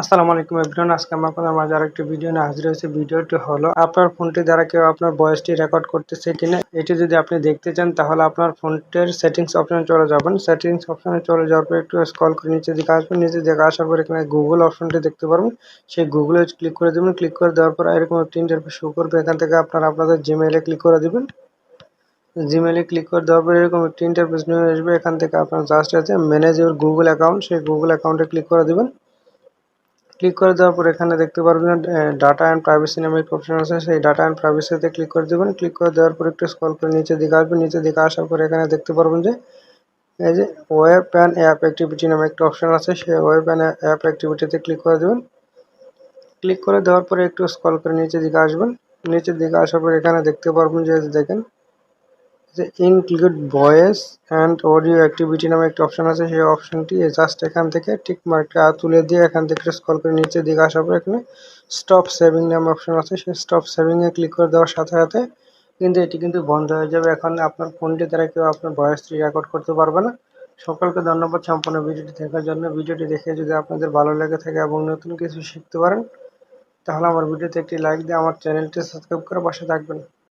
আসসালামু আলাইকুম এভরিওয়ান, আজকে আমার আপনাদের মাঝে আরেকটি ভিডিও নিয়ে হাজির হয়েছে। ভিডিওটি হলো, আপনার ফোনটি দ্বারা কেউ আপনার ভয়েসটি রেকর্ড করতেছে কিনা, এটি যদি আপনি দেখতে চান, তাহলে আপনার ফোনটির সেটিংস অপশনে চলে যাবেন। সেটিংস অপশনে চলে যাওয়ার পর একটু স্ক্রল করে নিচে দিকে আসবেন। নিচে দিকে আসার পর এখানে গুগল অপশনটি দেখতে পারবেন। সেই গুগলে ক্লিক করে দেবেন। ক্লিক করে দেওয়ার পর এরকম একটি ইন্টারফেস শো করবে। এখান থেকে আপনারা আপনাদের জিমেইলে ক্লিক করে দিবেন। জিমেইলে ক্লিক করে দেওয়ার পর এরকম একটি ইন্টারফেস নিয়ে আসবে। এখান থেকে আপনার জাস্ট আছে ম্যানেজ ইউর গুগল অ্যাকাউন্ট সেই গুগল অ্যাকাউন্টে ক্লিক করে দিবেন। ক্লিক করে দেওয়ার পর এখানে দেখতে পারবেন ডাটা অ্যান্ড প্রাইভেসি নামে একটা অপশন আছে। সেই ডাটা অ্যান্ড প্রাইভেসিতে ক্লিক করে দেবেন। ক্লিক করে দেওয়ার পর একটু স্ক্রল করে নিচে দিকে আসবেন। নিচে দিকে আসার পর এখানে দেখতে পারবেন যে, এই যে ওয়েব অ্যান্ড অ্যাপ অ্যাক্টিভিটি নামে একটা অপশন আছে। সেই ওয়েব অ্যান্ড অ্যাপ অ্যাক্টিভিটিতে ক্লিক করে দেবেন। ক্লিক করে দেওয়ার পরে একটু স্ক্রল করে নিচে দিকে আসবেন। নিচের দিকে আসার পর এখানে দেখতে পারবেন যে, দেখেন যে include voice and audio activity নামে একটি অপশন আছে, সেই অপশনটি জাস্ট এখান থেকে ঠিক মার্কটা তুলে দিয়ে এখান থেকে স্ক্রল করে নিচে দিকে আসার পর এখানে স্টপ সেভিং নামে অপশন আছে, সেই স্টপ সেভিংয়ে ক্লিক করে দেওয়ার সাথে সাথে কিন্তু এটি কিন্তু বন্ধ হয়ে যাবে। এখন আপনার ফোনটি দ্বারা কেউ আপনার ভয়েসটি রেকর্ড করতে পারবে না। সকলকে ধন্যবাদ সম্পূর্ণ ভিডিওটি দেখার জন্য। ভিডিওটি দেখে যদি আপনাদের ভালো লেগে থাকে এবং নতুন কিছু শিখতে পারেন, তাহলে আমার ভিডিওতে একটি লাইক দিয়ে আমার চ্যানেলটি সাবস্ক্রাইব করে পাশে থাকবেন।